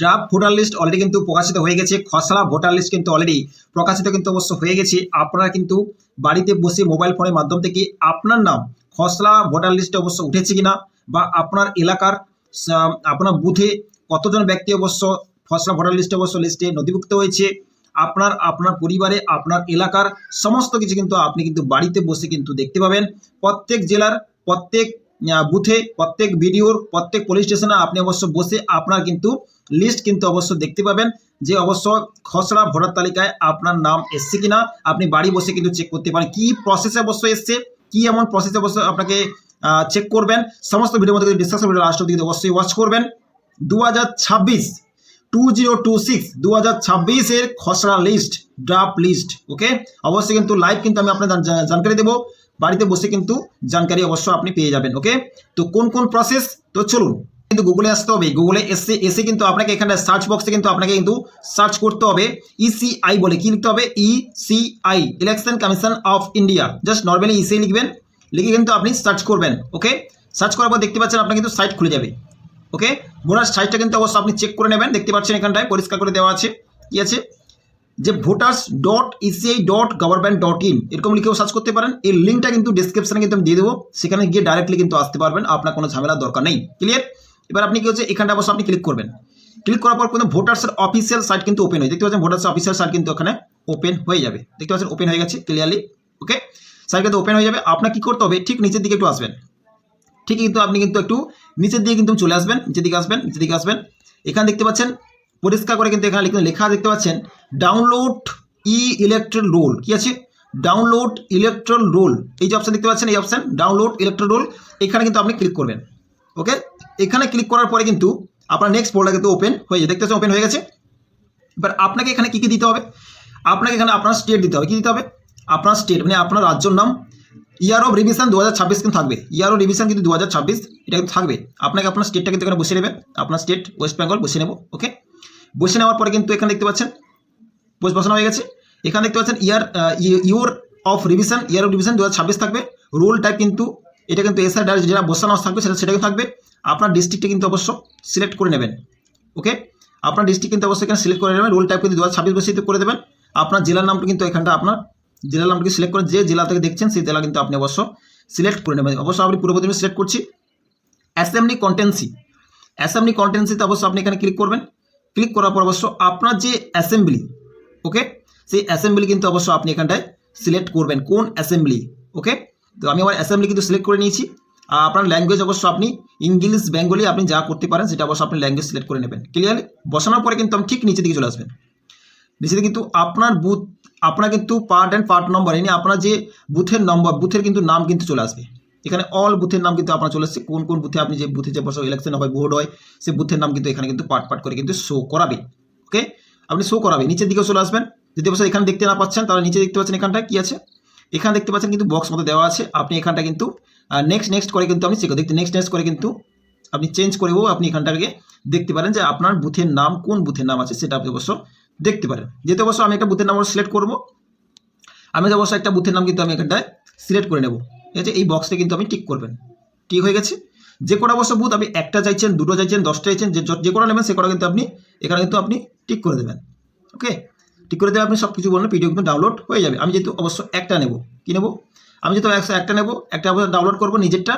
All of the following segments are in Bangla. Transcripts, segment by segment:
ড্রাফট ভোটার লিস্ট অলরেডি কিন্তু প্রকাশিত হয়ে গেছে। খসড়া ভোটার লিস্ট কিন্তু অলরেডি প্রকাশিত কিন্তু অবশ্য হয়ে গেছে। আপনারা কিন্তু বাড়িতে বসে মোবাইল ফোনের মাধ্যম থেকে আপনার নাম খসড়া ভোটার লিস্টে অবশ্য উঠেছে কিনা বা আপনার এলাকার আপনার বুথে কতজন ব্যক্তি অবশ্য খসড়া ভোটার লিস্টে অবশ্য লিস্টে নথিভুক্ত হয়েছে। আপনার আপনার পরিবারে, আপনার এলাকার সমস্ত কিছু কিন্তু আপনি কিন্তু বাড়িতে বসে কিন্তু দেখতে পাবেন। প্রত্যেক জেলার প্রত্যেক বুথে প্রত্যেক ভিডিওর প্রত্যেক পুলিশ স্টেশনে আপনি অবশ্য বসে আপনার কিন্তু লিস্ট কিন্তু অবশ্য দেখতে পাবেন যে অবশ্য খসড়া ভোটার তালিকায় আপনার নাম এসছে কিনা, আপনি বাড়ি বসে কিন্তু চেক করতে পারেন। কি প্রসেসে অবশ্য এসছে, কি এমন প্রসেসে অবশ্য আপনাকে চেক করবেন, সমস্ত ভিডিওর মধ্যে ডিসকাশন ভিডিও লাস্ট অব্দি অবশ্যই ওয়াচ করবেন। দু হাজার ছাব্বিশ টু জিরো টু সিক্স দু হাজার ছাব্বিশের খসড়া লিস্ট ড্রাফট লিস্ট ওকে অবশ্যই কিন্তু লাইভ কিন্তু আমি আপনার জানকারি দেবো। বাড়িতে বসে কিন্তু জানকারি অবশ্য আপনি পেয়ে যাবেন ওকে তো কোন কোন প্রসেস তো চলুন, কিন্তু গুগলে আসতে হবে। গুগলে এসে এসে কিন্তু আপনাকে এখানে সার্চ বক্সে কিন্তু আপনাকে কিন্তু সার্চ করতে হবে। ইসিআই বলে কি লিখতে হবে? E C I election commission of India just normally E C I লিখবেন, লিখে কিন্তু আপনি সার্চ করবেন ওকে সার্চ করার পর দেখতে পাচ্ছেন আপনার কিন্তু সাইট খুলে যাবে ওকে ভোটার সাইটটা কিন্তু অবশ্যই আপনি চেক করে নেবেন। দেখতে পাচ্ছেন এখানটায় পরিষ্কার করে দেওয়া আছে। কি আছে? যে voters dot E C I dot government dot in এরকম লিখেও সার্চ করতে পারেন। এই লিঙ্কটা কিন্তু ডিসক্রিপশনে কিন্তু আমি দিয়ে দেবো। সেখানে গিয়ে ডাইরেক্টলি কিন্তু আসতে পারবেন। আপনার কোনো ঝামেলার দরকার নেই। ক্লিয়ার এবার আপনি কি হচ্ছে, এখানটা অবশ্য আপনি ক্লিক করবেন। ক্লিক করার পর কিন্তু ভোটার্সের অফিসিয়াল সাইট কিন্তু ওপেন হয়ে দেখতে পাচ্ছেন ভোটার্সের অফিসিয়াল সাইট কিন্তু ওখানে ওপেন হয়ে যাবে। দেখতে পাচ্ছেন ওপেন হয়ে গেছে ক্লিয়ারলি ওকে সাইট কিন্তু ওপেন হয়ে যাবে। আপনার কি করতে হবে, ঠিক নিচের দিকে একটু আসবেন। ঠিক কিন্তু আপনি কিন্তু একটু নিচের দিকে কিন্তু চলে আসবেন নিচের দিকে আসবেন নিচের দিকে আসবেন। এখানে দেখতে পাচ্ছেন পরিষ্কার করে কিন্তু এখানে লিখে- লেখা দেখতে পাচ্ছেন ডাউনলোড ই ইলেকট্রাল রোল কি আছে? ডাউনলোড ইলেকট্রাল রোল এই যে অপশন দেখতে পাচ্ছেন, এই অপশন ডাউনলোড ইলেকট্রাল রোল এখানে কিন্তু আপনি ক্লিক করবেন ওকে এখানে ক্লিক করার পরে কিন্তু আপনার নেক্সট পোর্টাল কিন্তু ওপেন হয়ে যায় পাচ্ছেন ওপেন হয়ে গেছে? এবার আপনাকে এখানে কী কী দিতে হবে? আপনাকে এখানে আপনার স্টেট দিতে হবে, কী দিতে হবে? আপনার স্টেট মানে আপনার রাজ্যর নাম ইয়ার অফ রিভিশন দু হাজার ছাব্বিশ কিন্তু থাকবে ইয়ার অফ রিভিশন কিন্তু দু হাজার ছাব্বিশ, এটা কিন্তু থাকবে, আপনাকে আপনার স্টেটটা কিন্তু এখানে বসে নেবেন আপনার স্টেট ওয়েস্ট বেঙ্গল বসে নেব ওকে বসে নেওয়ার পরে কিন্তু এখানে দেখতে পাচ্ছেন, বস বসানো হয়ে গেছে। এখানে দেখতে পাচ্ছেন year your of revision year of revision দু হাজার ছাব্বিশ থাকবে। রোল টাইপ কিন্তু, এটা কিন্তু এসআর ডাইরেক্ট যেটা বসানো থাকবে, সেটা, সেটাকে থাকবে। আপনার ডিস্ট্রিক্টটা কিন্তু অবশ্য সিলেক্ট করে নেবেন ওকে আপনার ডিস্ট্রিক্ট কিন্তু অবশ্যই এখানে সিলেক্ট করে নেবেন। রোল টাইপ কিন্তু দু হাজার ছাব্বিশ বসে করে দেবেন। আপনার জেলার নামটা কিন্তু এখানটা আপনার, জেলার নামটাকে সিলেক্ট করে, যে জেলা থেকে দেখছেন, সেই জেলা কিন্তু আপনি অবশ্য সিলেক্ট করে নেবেন। অবশ্য আপনি পূর্ব সিলেক্ট করছি। অ্যাসেম্বলি কন্টেন্সি অ্যাসেম্বলি কন্টেন্সিতে অবশ্য আপনি এখানে ক্লিক করবেন। ক্লিক করার পর অবশ্য আপনার যে অ্যাসেম্বলি ওকে সেই অ্যাসেম্বলি কিন্তু অবশ্য আপনি এখানটায় সিলেক্ট করবেন, কোন অ্যাসেম্বলি ওকে তো আমি আমার অ্যাসেম্বলি কিন্তু সিলেক্ট করে নিয়েছি। আর আপনার ল্যাঙ্গুয়েজ অবশ্য আপনি ইংলিশ, বেঙ্গলি আপনি যা করতে পারেন, সেটা অবশ্য আপনি ল্যাঙ্গুয়েজ সিলেক্ট করে নেবেন। ক্লিয়ারলি বসানোর পরে কিন্তু আমি ঠিক নিচে দিকে চলে আসবেন। নিচে কিন্তু আপনার বুথ আপনার কিন্তু পার্ট অ্যান্ড পার্ট নম্বর এনে আপনার যে বুথের নম্বর বুথের কিন্তু নাম কিন্তু চলে আসবে। এখানে অল বুথের নাম কিন্তু আপনার চলে আসছে কোন কোন বুথে আপনি যে বুথে যে বছর ইলেকশন হয়, ভোট হয় সে বুথের নাম কিন্তু এখানে কিন্তু পার্ট পার্ট করে কিন্তু শো করাবে। ওকে আপনি শো করাবে। নিচের দিকেও চলে আসবেন। যদি অবশ্য এখানে দেখতে না পাচ্ছেন, তাহলে নিচে দেখতে পাচ্ছেন এখানটায় কি আছে? এখানে দেখতে পাচ্ছেন কিন্তু বক্স মতো দেওয়া আছে। আপনি এখানটা কিন্তু নেক্সট নেক্সট করে কিন্তু আপনি দেখতে নেক্সট নেক্সট করে কিন্তু আপনি চেঞ্জ করেও আপনি এখানটাকে দেখতে পারেন যে আপনার বুথের নাম কোন বুথের নাম আছে সেটা আপনি অবশ্য দেখতে পারেন। যেহেতু অবশ্য আমি একটা বুথের নাম সিলেক্ট করব, আমি অবশ্য একটা বুথের নাম কিন্তু আমি এখানটায় সিলেক্ট করে নেব। ঠিক আছে? এই বক্সে কিন্তু আপনি টিক করবেন। ঠিক হয়ে গেছে? যে কোনো অবশ্য বুথ আপনি একটা চাইছেন, দুটো চাইছেন, দশটা চাইছেন, যে যে কোনো নেবেন, সে কোনো কিন্তু আপনি এখানে কিন্তু আপনি টিক করে দেবেন। ওকে ঠিক করে দেবে আপনি সব কিছু বললেন পিডিএফ কিন্তু ডাউনলোড হয়ে যাবে। আমি যেহেতু অবশ্য একটা নেব। কি নেব? আমি যেহেতু একশো একটা নেব, একটা অবশ্য ডাউনলোড করব নিজেরটা।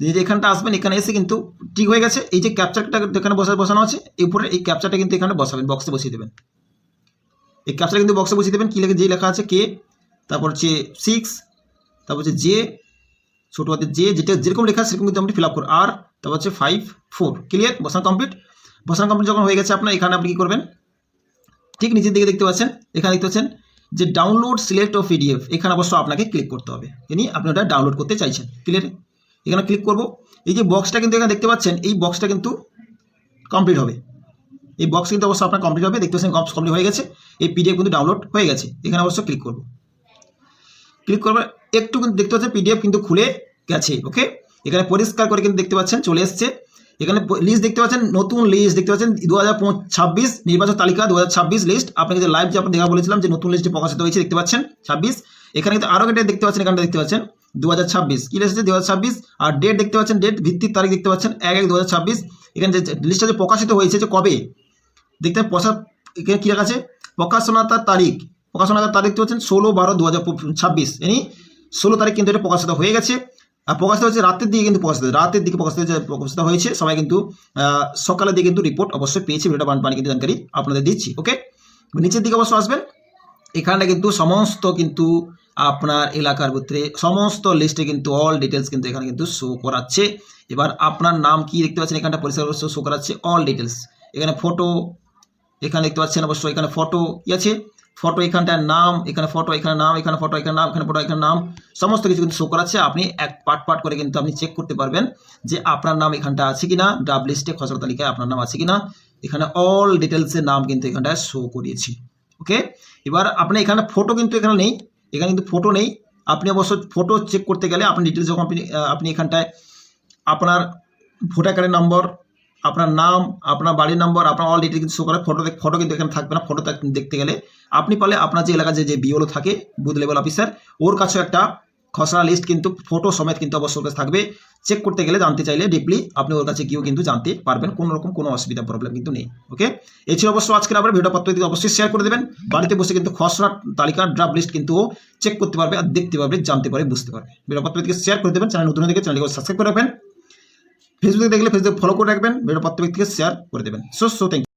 নিজে এখানটা আসবেন, এখানে এসে কিন্তু ঠিক হয়ে গেছে। এই যে ক্যাপচারটা এখানে বসা বসানো আছে, এই উপরে এই ক্যাপচারটা কিন্তু এখানে বসাবেন বক্সে বসিয়ে দেবেন। এই ক্যাপচারটা কিন্তু বক্সে বসিয়ে দেবেন। কী লেখে যে লেখা আছে কে, তারপর হচ্ছে সিক্স তারপর হচ্ছে জে ছোটো হাতের যে যেটা যেরকম লেখা সেরকম কিন্তু আপনি ফিল আপ করুন আর তারপর হচ্ছে ফাইভ ফোর ক্লিয়ার বসানো কমপ্লিট বসানো কমপ্লিট যখন হয়ে গেছে আপনার, এখানে আপনি কী করবেন? ঠিক নিচের দিকে দেখতে পাচ্ছেন, এখানে দেখতে পাচ্ছেন যে ডাউনলোড সিলেক্ট ও পিডিএফ এখানে অবশ্য আপনাকে ক্লিক করতে হবে। এনি আপনি ওটা ডাউনলোড করতে চাইছেন ক্লিয়ার এখানে ক্লিক করব। এই যে বক্সটা কিন্তু এখানে দেখতে পাচ্ছেন, এই বক্সটা কিন্তু কমপ্লিট হবে। এই বক্স কিন্তু অবশ্য আপনার কমপ্লিট হবে। দেখতে পাচ্ছেন কমপ্লিট হয়ে গেছে। এই পিডিএফ কিন্তু ডাউনলোড হয়ে গেছে। এখানে অবশ্য ক্লিক করব। ক্লিক করবে, একটু কিন্তু দেখতে পাচ্ছেন পিডিএফ কিন্তু খুলে গেছে ওকে এখানে পরিষ্কার করে কিন্তু দেখতে পাচ্ছেন, চলে এসছে। এখানে লিস্ট দেখতে পাচ্ছেন, নতুন লিস্ট দেখতে পাচ্ছেন দু হাজার ছাব্বিশ নির্বাচন তালিকা দু হাজার ছাব্বিশ লিস্ট আপনাকে যে লাইভ যে আপনি দেখা বলেছিলাম, যে নতুন লিস্টে প্রকাশিত হয়েছে, দেখতে পাচ্ছেন, ছাব্বিশ। এখানে কিন্তু আরও একটা দেখতে পাচ্ছেন, এখানটা দেখতে পাচ্ছেন দু হাজার ছাব্বিশ। কী লিস্ট দু হাজার ছাব্বিশ। আর ডেট দেখতে পাচ্ছেন ডেট ভিত্তির তারিখ দেখতে পাচ্ছেন, এক এক দু হাজার ছাব্বিশ। এখানে যে লিস্টটা যে প্রকাশিত হয়েছে, যে কবে? দেখতে পয়সা এখানে কী লেখা আছে? প্রকাশনাতার তারিখ। প্রকাশনাতার তারিখ তো হচ্ছেন ষোলো বারো দু হাজার ছাব্বিশ। এনি ষোলো তারিখ কিন্তু এটা প্রকাশিত হয়ে গেছে। আর প্রকাশিত হচ্ছে রাতের দিকে কিন্তু প্রকাশিত রাতের দিকে প্রকাশিত হয়েছে প্রকাশিত হয়েছে। সবাই কিন্তু সকালের দিকে কিন্তু রিপোর্ট অবশ্যই পেয়েছে। ভিডিওটা বানপানি কিন্তু জানকারি আপনাদের দিচ্ছি ওকে নিচের দিকে অবশ্য আসবেন। এখানে কিন্তু সমস্ত কিন্তু আপনার এলাকার ভিতরে সমস্ত লিস্টে কিন্তু অল ডিটেলস কিন্তু এখানে কিন্তু শো করাচ্ছে। এবার আপনার নাম কি দেখতে পাচ্ছেন? এখানটা পরিষ্কার শো করাচ্ছে অল ডিটেলস এখানে ফটো এখানে দেখতে পাচ্ছেন অবশ্যই এখানে ফটো কি আছে? ফটো এখানটায় নাম, এখানে ফটো এখানে নাম, এখানে ফটো এখানে নাম, এখানে ফটো এখানে নাম, সমস্ত কিছু কিন্তু শো করাচ্ছে। আপনি এক পার্ট পার্ট করে কিন্তু আপনি চেক করতে পারবেন যে আপনার নাম এখানটা আছে কিনা ডাব লিস্টে খসড়া তালিকায় আপনার নাম আছে কিনা। এখানে অল ডিটেলসের নাম কিন্তু এখানটায় শো করিয়েছি। ওকে এবার আপনি এখানে ফটো কিন্তু এখানে নেই। এখানে কিন্তু ফটো নেই। আপনি অবশ্য ফটো চেক করতে গেলে আপনি ডিটেলস যখন আপনি আপনি এখানটায় আপনার ভোটার কার্ডের নম্বর আপনার নাম, আপনার বাড়ির নম্বর আপনার অল ডিটেল কিন্তু শো করে ফটো ফটো কিন্তু এখানে থাকবে না ফটো দেখতে গেলে। আপনি পারলে আপনার যে এলাকার যে বিওলো থাকে বুথ লেভেল অফিসার ওর কাছেও একটা খসড়া লিস্ট কিন্তু ফটো সমেত কিন্তু অবশ্যই কাছে থাকবে। চেক করতে গেলে জানতে চাইলে ডিপলি আপনি ওর কাছে গিয়েও কিন্তু জানতে পারবেন, কোনো রকম কোনো অসুবিধা প্রবলেম কিন্তু নেই ওকে এই ছিল অবশ্য আজকের আবার ভিডিও দিকে অবশ্যই শেয়ার করে দেবেন, বাড়িতে বসে কিন্তু খসড়া তালিকা ড্রাফট লিস্ট কিন্তু চেক করতে পারবে আর দেখতে পারবে, জানতে পারবে, বুঝতে পারবে। ভিডিও পত্র শেয়ার করে দেবেন চ্যানেল নতুন দিকে চ্যানেলকে সাবস্ক্রাইব করে রাখবেন। ফেসবুকে দেখলে ফেসবুক ফলো করে রাখবেন। ভিডিও প্রত্যেক ব্যক্তিকে শেয়ার করে দেবেন। So so thank